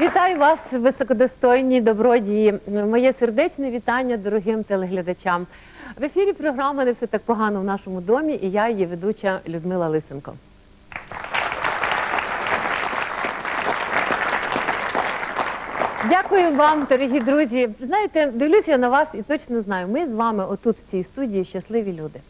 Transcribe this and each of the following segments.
Вітаю вас, високодостойні добродії. Моє сердечне вітання дорогим телеглядачам. В ефірі програма не все так погано в нашому домі, і я її ведуча Людмила Лисенко. Дякую вам, дорогі друзі. Знаєте, дивлюся на вас і точно знаю, ми з вами отут в цій студії щасливі люди.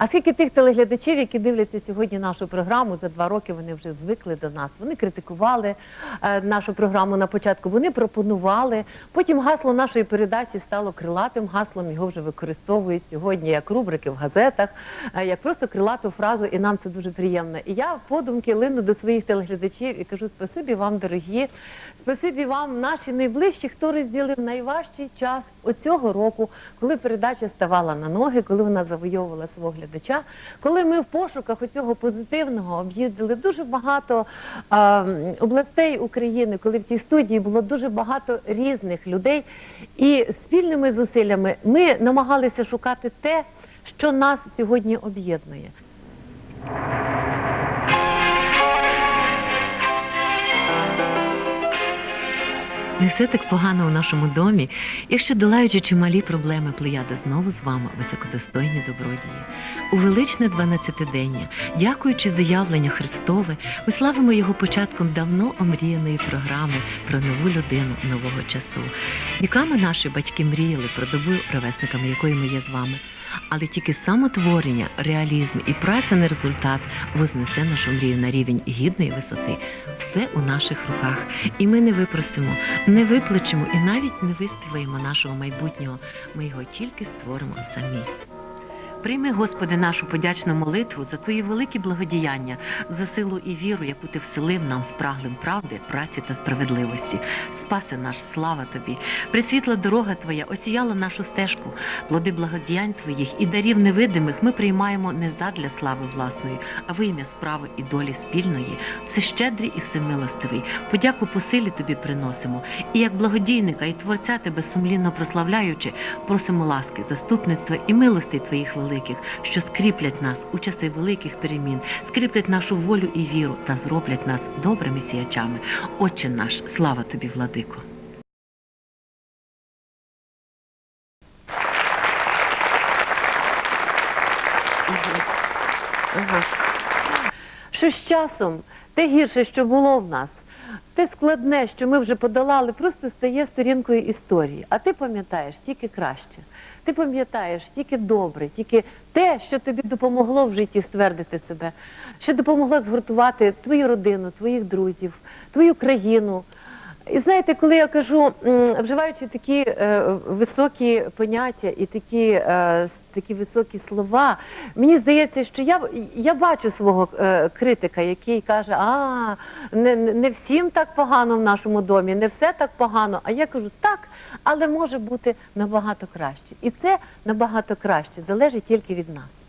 А скільки тих телеглядачів, які дивляться сьогодні нашу програму, за два роки вони вже звикли до нас. Вони критикували е, нашу програму на початку, вони пропонували. Потім гасло нашої передачі стало крилатим гаслом. Його вже використовують сьогодні як рубрики в газетах, е, як просто крилату фразу, і нам це дуже приємно. І я подумки лину до своїх телеглядачів і кажу спасибі вам, дорогі. Спасибі вам, наші найближчі, хто розділив найважчий час оцього року, коли передача ставала на ноги, коли вона завойовувала свого глядача, коли ми в пошуках оцього позитивного об'їздили дуже багато а, областей України, коли в цій студії було дуже багато різних людей, і спільними зусиллями ми намагалися шукати те, що нас сьогодні об'єднує. Все так погано у нашому домі, якщо долаючи чималі проблеми плеяда знову з вами, високодостойні добродії. У величне дванадцятидення, дякуючи заявленню Христове, ми славимо його початком давно омріяної програми про нову людину нового часу. Віками наші батьки мріяли про добу, ровесниками якої ми є з вами. Але тільки самотворення, реалізм і праця на результат вознесе нашу мрію на рівень гідної висоти. Все у наших руках. І ми не випросимо, не виплачемо і навіть не виспіваємо нашого майбутнього. Ми його тільки створимо самі. Прийми, Господи, нашу подячну молитву за Твої великі благодіяння, за силу і віру, яку Ти вселив нам спраглим правди, праці та справедливості. Спаси наш, слава Тобі! Присвітла дорога Твоя осіяла нашу стежку, плоди благодіянь Твоїх і дарів невидимих ми приймаємо не задля слави власної, а в ім'я справи і долі спільної, всещедрий і всемилостивий. Подяку по силі Тобі приносимо. І як благодійника і Творця Тебе сумлінно прославляючи, просимо ласки, заступництва і милости Твоїх великих, що скріплять нас у часи великих перемін, скріплять нашу волю і віру та зроблять нас добрими сіячами. Отче наш, слава Тобі, владико! Що з часом те гірше, що було в нас, те складне, що ми вже подолали, просто стає сторінкою історії. А ти пам'ятаєш тільки краще. Ти пам'ятаєш тільки добре, тільки те, що тобі допомогло в житті ствердити себе, що допомогло згуртувати твою родину, твоїх друзів, твою країну. І знаєте, коли я кажу, вживаючи такі е, високі поняття і такі, е, такі високі слова, мені здається, що я, я бачу свого е, критика, який каже, а не, не всім так погано в нашому домі, не все так погано. А я кажу, так, але може бути набагато краще. І це набагато краще залежить тільки від нас.